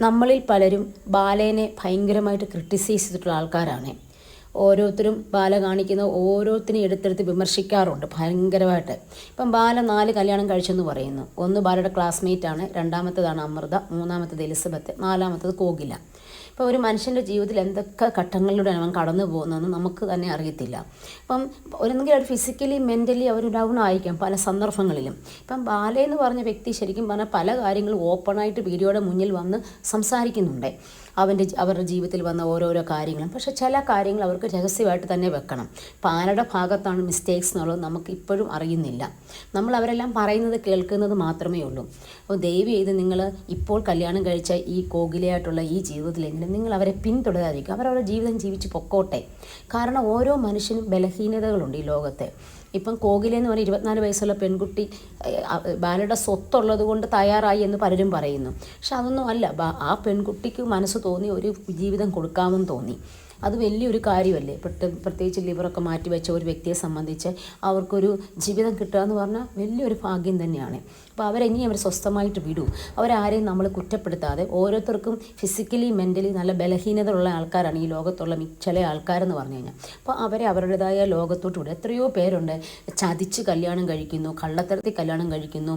നമ്മളിൽ പലരും ബാലേനെ ഭയങ്കരമായിട്ട് ക്രിട്ടിസൈസ് ചെയ്തിട്ടുള്ള ആൾക്കാരാണ്. ഓരോരുത്തരും ബാല കാണിക്കുന്ന ഓരോരുത്തരും എടുത്തെടുത്ത് വിമർശിക്കാറുണ്ട് ഭയങ്കരമായിട്ട്. ഇപ്പം ബാല നാല് കല്യാണം കഴിച്ചെന്ന് പറയുന്നു. ഒന്ന് ബാലയുടെ ക്ലാസ്മേറ്റ് ആണ് രണ്ടാമത്തേതാണ് അമൃത മൂന്നാമത്തേത് എലിസബത്ത് നാലാമത്തേത് കോകില. ഇപ്പോൾ ഒരു മനുഷ്യന്റെ ജീവിതത്തിൽ എന്തൊക്കെ ഘട്ടങ്ങളിലൂടെ അവൻ കടന്നു പോകുന്നതെന്ന് നമുക്ക് തന്നെ അറിയത്തില്ല. ഇപ്പം ഒരെങ്കിൽ അവർ ഫിസിക്കലി മെന്റലി അവർ ഡൗൺ ആയിരിക്കാം പല സന്ദർഭങ്ങളിലും. ഇപ്പം ബാല എന്ന് പറഞ്ഞ വ്യക്തി ശരിക്കും പറഞ്ഞാൽ പല കാര്യങ്ങളും ഓപ്പണായിട്ട് വീഡിയോയുടെ മുന്നിൽ വന്ന് സംസാരിക്കുന്നുണ്ട്. അവന്റെ അവരുടെ ജീവിതത്തിൽ വന്ന ഓരോരോ കാര്യങ്ങളും. പക്ഷേ ചില കാര്യങ്ങൾ അവർക്ക് രഹസ്യമായിട്ട് തന്നെ വെക്കണം. ഇപ്പം ആരുടെ ഭാഗത്താണ് മിസ്റ്റേക്സ് എന്നുള്ളത് നമുക്ക് ഇപ്പോഴും അറിയുന്നില്ല. നമ്മൾ അവരെല്ലാം പറയുന്നത് കേൾക്കുന്നത് മാത്രമേ ഉള്ളൂ. അപ്പോൾ ദയവ് ചെയ്ത് നിങ്ങൾ ഇപ്പോൾ കല്യാണം കഴിച്ച ഈ കോകിലയായിട്ടുള്ള ഈ ജീവിതത്തിലെങ്കിലും നിങ്ങൾ അവരെ പിന്തുടരാതിരിക്കും അവരവരുടെ ജീവിതം ജീവിച്ച് പൊക്കോട്ടെ. കാരണം ഓരോ മനുഷ്യനും ബലഹീനതകളുണ്ട് ഈ ലോകത്തെ. ഇപ്പം കോകിലെന്ന് പറഞ്ഞ ഇരുപത്തിനാല് വയസ്സുള്ള പെൺകുട്ടി ബാലയുടെ സ്വത്തുള്ളത് കൊണ്ട് തയ്യാറായി എന്ന് പലരും പറയുന്നു. പക്ഷെ അതൊന്നും അല്ല. ആ പെൺകുട്ടിക്ക് മനസ്സ് തോന്നി ഒരു ജീവിതം കൊടുക്കാമെന്ന് തോന്നി. അത് വലിയൊരു കാര്യമല്ലേ? പ്രത്യേക പ്രത്യേകിച്ച് ലിവറൊക്കെ മാറ്റി വെച്ച ഒരു വ്യക്തിയെ സംബന്ധിച്ച് അവർക്കൊരു ജീവിതം കിട്ടുക എന്ന് പറഞ്ഞാൽ വലിയൊരു ഭാഗ്യം തന്നെയാണ്. അപ്പോൾ അവരെങ്ങനെ അവർ സ്വസ്ഥമായിട്ട് വിടൂ. അവരാരെയും നമ്മൾ കുറ്റപ്പെടുത്താതെ ഓരോരുത്തർക്കും ഫിസിക്കലി മെന്റലി നല്ല ബലഹീനതയുള്ള ആൾക്കാരാണ് ഈ ലോകത്തുള്ള ചില ആൾക്കാരെന്ന് പറഞ്ഞു കഴിഞ്ഞാൽ. അപ്പോൾ അവരെ അവരുടേതായ ലോകത്തോട്ട് എത്രയോ പേരുണ്ട്. ചതിച്ച് കല്യാണം കഴിക്കുന്നു കള്ളത്തരത്തിൽ കല്യാണം കഴിക്കുന്നു.